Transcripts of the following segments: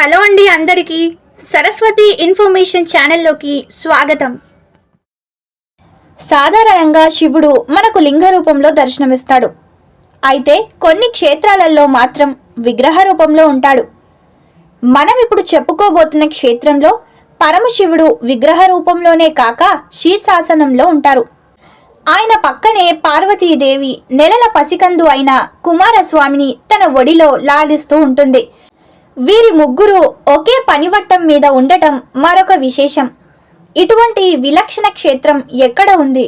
Hello అండి అందరికీ Saraswati information ఛానల్లోకి స్వాగతం. సాధారణంగా శివుడు మనకు లింగ రూపంలో దర్శనమిస్తాడు. అయితే కొన్ని క్షేత్రాలలో మాత్రం విగ్రహ రూపంలో ఉంటాడు. మనం ఇప్పుడు చెప్పుకోబోతున్న క్షేత్రంలో పరమశివుడు విగ్రహ రూపంలోనే కాక శీర్షాసనంలో ఉంటారు. ఆయన పక్కనే పార్వతీదేవి నెలల పసికందు అయిన కుమారస్వామిని తన ఒడిలో లాలిస్తూ ఉంటుంది. వీరి ముగ్గురు ఒకే పనివట్టం మీద ఉండటం మరొక విశేషం. ఇటువంటి విలక్షణ క్షేత్రం ఎక్కడ ఉంది?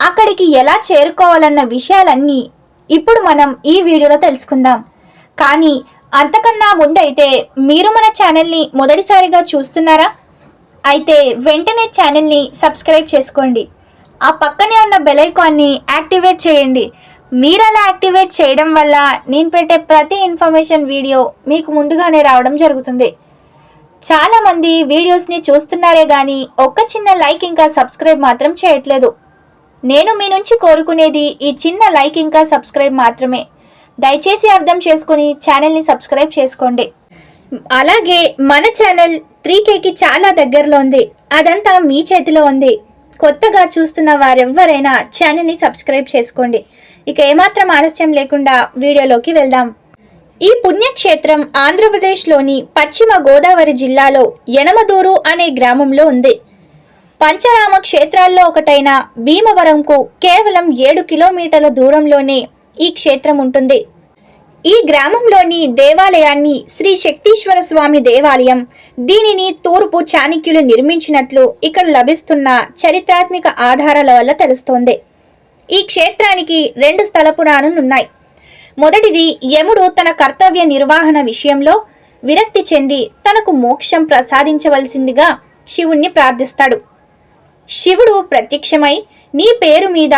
అక్కడికి ఎలా చేరుకోవాలన్న విషయాలన్నీ ఇప్పుడు మనం ఈ వీడియోలో తెలుసుకుందాం. కానీ అంతకన్నా ముందైతే మీరు మన ఛానల్ని మొదటిసారిగా చూస్తున్నారా? అయితే వెంటనే ఛానల్ని సబ్స్క్రైబ్ చేసుకోండి. ఆ పక్కనే ఉన్న బెల్ ఐకాన్ని యాక్టివేట్ చేయండి. మీరు అలా యాక్టివేట్ చేయడం వల్ల నేను పెట్టే ప్రతి ఇన్ఫర్మేషన్ వీడియో మీకు ముందుగానే రావడం జరుగుతుంది. చాలామంది వీడియోస్ని చూస్తున్నారే కానీ ఒక్క చిన్న లైక్ ఇంకా సబ్స్క్రైబ్ మాత్రం చేయట్లేదు. నేను మీ నుంచి కోరుకునేది ఈ చిన్న లైక్ ఇంకా సబ్స్క్రైబ్ మాత్రమే. దయచేసి అర్థం చేసుకుని ఛానల్ని సబ్స్క్రైబ్ చేసుకోండి. అలాగే మన ఛానల్ త్రీ కేకి చాలా దగ్గరలో ఉంది. అదంతా మీ చేతిలో ఉంది. కొత్తగా చూస్తున్న వారెవ్వరైనా ఛానల్ని సబ్స్క్రైబ్ చేసుకోండి. ఇక ఏమాత్రం ఆలస్యం లేకుండా వీడియోలోకి వెళ్దాం. ఈ పుణ్యక్షేత్రం ఆంధ్రప్రదేశ్లోని పశ్చిమ గోదావరి జిల్లాలో యనమదూరు అనే గ్రామంలో ఉంది. పంచరామ క్షేత్రాల్లో ఒకటైన భీమవరంకు కేవలం ఏడు కిలోమీటర్ల దూరంలోనే ఈ క్షేత్రం ఉంటుంది. ఈ గ్రామంలోని దేవాలయాన్ని శ్రీ శక్తీశ్వర స్వామి దేవాలయం దీనిని తూర్పు చాణక్యులు నిర్మించినట్లు ఇక్కడ లభిస్తున్న చరిత్రాత్మక ఆధారాల వల్ల తెలుస్తోంది. ఈ క్షేత్రానికి రెండు స్థల పురాణాలున్నాయి మొదటిది యముడు తన కర్తవ్య నిర్వహణ విషయంలో విరక్తి చెంది తనకు మోక్షం ప్రసాదించవలసిందిగా శివుణ్ణి ప్రార్థిస్తాడు. శివుడు ప్రత్యక్షమై నీ పేరు మీద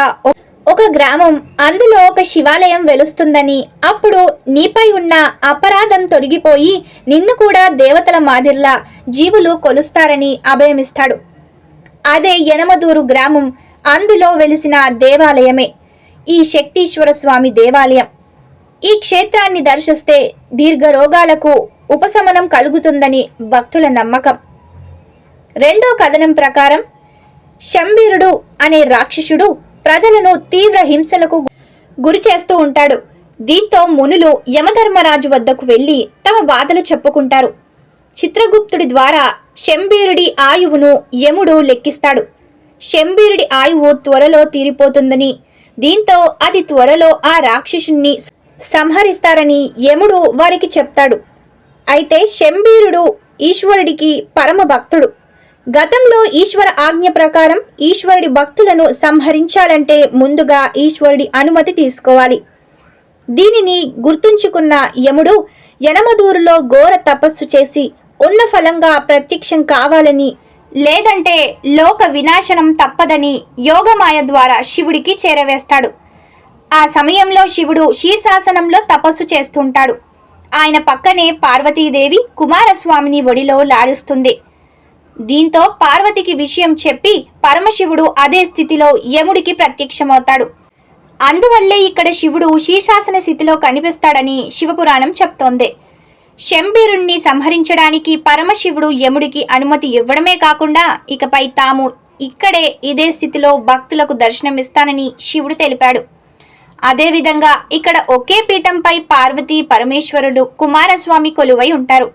ఒక గ్రామం అందులో ఒక శివాలయం వెలుస్తుందని అప్పుడు నీపై ఉన్న అపరాధం తొలగిపోయి నిన్ను కూడా దేవతల మాదిరిలా జీవులు కొలుస్తారని అభయమిస్తాడు. అదే యనమదూరు గ్రామం అందులో వెలిసిన దేవాలయమే ఈ శక్తీశ్వర స్వామి దేవాలయం. ఈ క్షేత్రాన్ని దర్శిస్తే దీర్ఘ రోగాలకు ఉపశమనం కలుగుతుందని భక్తుల నమ్మకం. రెండో కథనం ప్రకారం శంబీరుడు అనే రాక్షసుడు ప్రజలను తీవ్ర హింసలకు గురి చేస్తూ ఉంటాడు. దీంతో మునులు యమధర్మరాజు వద్దకు వెళ్ళి తమ బాధలు చెప్పుకుంటారు. చిత్రగుప్తుడి ద్వారా శంబీరుడి ఆయువును యముడు లెక్కిస్తాడు. శంబీరుడి ఆయువు త్వరలో తీరిపోతుందని దీంతో అది త్వరలో ఆ రాక్షసుణ్ణి సంహరిస్తారని యముడు వారికి చెప్తాడు. అయితే శంబీరుడు ఈశ్వరుడికి పరమ భక్తుడు. గతంలో ఈశ్వర ఆజ్ఞ ప్రకారం ఈశ్వరుడి భక్తులను సంహరించాలంటే ముందుగా ఈశ్వరుడి అనుమతి తీసుకోవాలి. దీనిని గుర్తుంచుకున్న యముడు యనమదూరులో ఘోర తపస్సు చేసి ఉన్న ఫలంగా ప్రత్యక్షం కావాలని లేదంటే లోక వినాశనం తప్పదని యోగమాయ ద్వారా శివుడికి చేరవేస్తాడు. ఆ సమయంలో శివుడు శీర్షాసనంలో తపస్సు చేస్తుంటాడు. ఆయన పక్కనే పార్వతీదేవి కుమారస్వామిని ఒడిలో లాడుస్తుంది దీంతో పార్వతికి విషయం చెప్పి పరమశివుడు అదే స్థితిలో యముడికి ప్రత్యక్షమవుతాడు. అందువల్లే ఇక్కడ శివుడు శీర్షాసన స్థితిలో కనిపిస్తాడని శివపురాణం చెప్తోంది. శంబీరుణ్ణి సంహరించడానికి పరమశివుడు యముడికి అనుమతి ఇవ్వడమే కాకుండా ఇకపై తాము ఇక్కడే ఇదే స్థితిలో భక్తులకు దర్శనమిస్తానని శివుడు తెలిపాడు. అదేవిధంగా ఇక్కడ ఒకే పీఠంపై పార్వతీ పరమేశ్వరుడు కుమారస్వామి కొలువై ఉంటారు.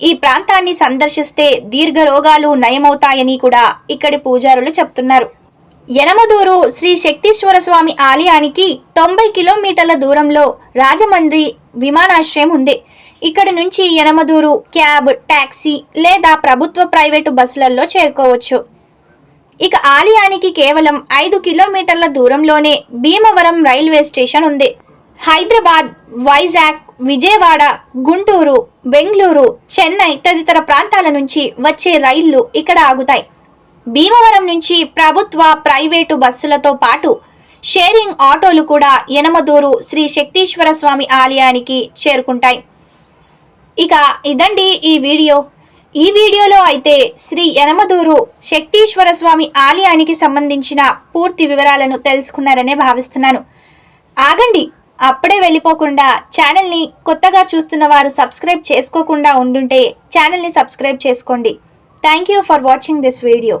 ఈ ప్రాంతాన్ని సందర్శిస్తే దీర్ఘ రోగాలు నయమవుతాయని కూడా ఇక్కడి పూజారులు చెప్తున్నారు. యనమదూరు శ్రీ శక్తీశ్వర స్వామి ఆలయానికి తొంభై కిలోమీటర్ల దూరంలో రాజమండ్రి విమానాశ్రయం ఉంది. ఇక్కడి నుంచి యనమదూరు క్యాబ్ ట్యాక్సీ లేదా ప్రభుత్వ ప్రైవేటు బస్సులలో చేరుకోవచ్చు. ఇక ఆలయానికి కేవలం ఐదు కిలోమీటర్ల దూరంలోనే భీమవరం రైల్వే స్టేషన్ ఉంది. హైదరాబాద్ వైజాగ్ విజయవాడ గుంటూరు బెంగళూరు చెన్నై తదితర ప్రాంతాల నుంచి వచ్చే రైళ్ళు ఇక్కడ ఆగుతాయి. భీమవరం నుంచి ప్రభుత్వ ప్రైవేటు బస్సులతో పాటు షేరింగ్ ఆటోలు కూడా యనమదూరు శ్రీ శక్తీశ్వర స్వామి ఆలయానికి చేరుకుంటాయి. ఇక ఇదండి ఈ వీడియో. ఈ వీడియోలో అయితే శ్రీ యనమదూరు శక్తీశ్వర స్వామి ఆలయానికి సంబంధించిన పూర్తి వివరాలను తెలుసుకున్నారనే భావిస్తున్నాను. ఆగండి అప్పుడే వెళ్ళిపోకుండా ఛానల్ని కొత్తగా చూస్తున్న వారు సబ్స్క్రైబ్ చేసుకోకుండా ఉండుంటే ఛానల్ని సబ్స్క్రైబ్ చేసుకోండి. Thank you for watching this video.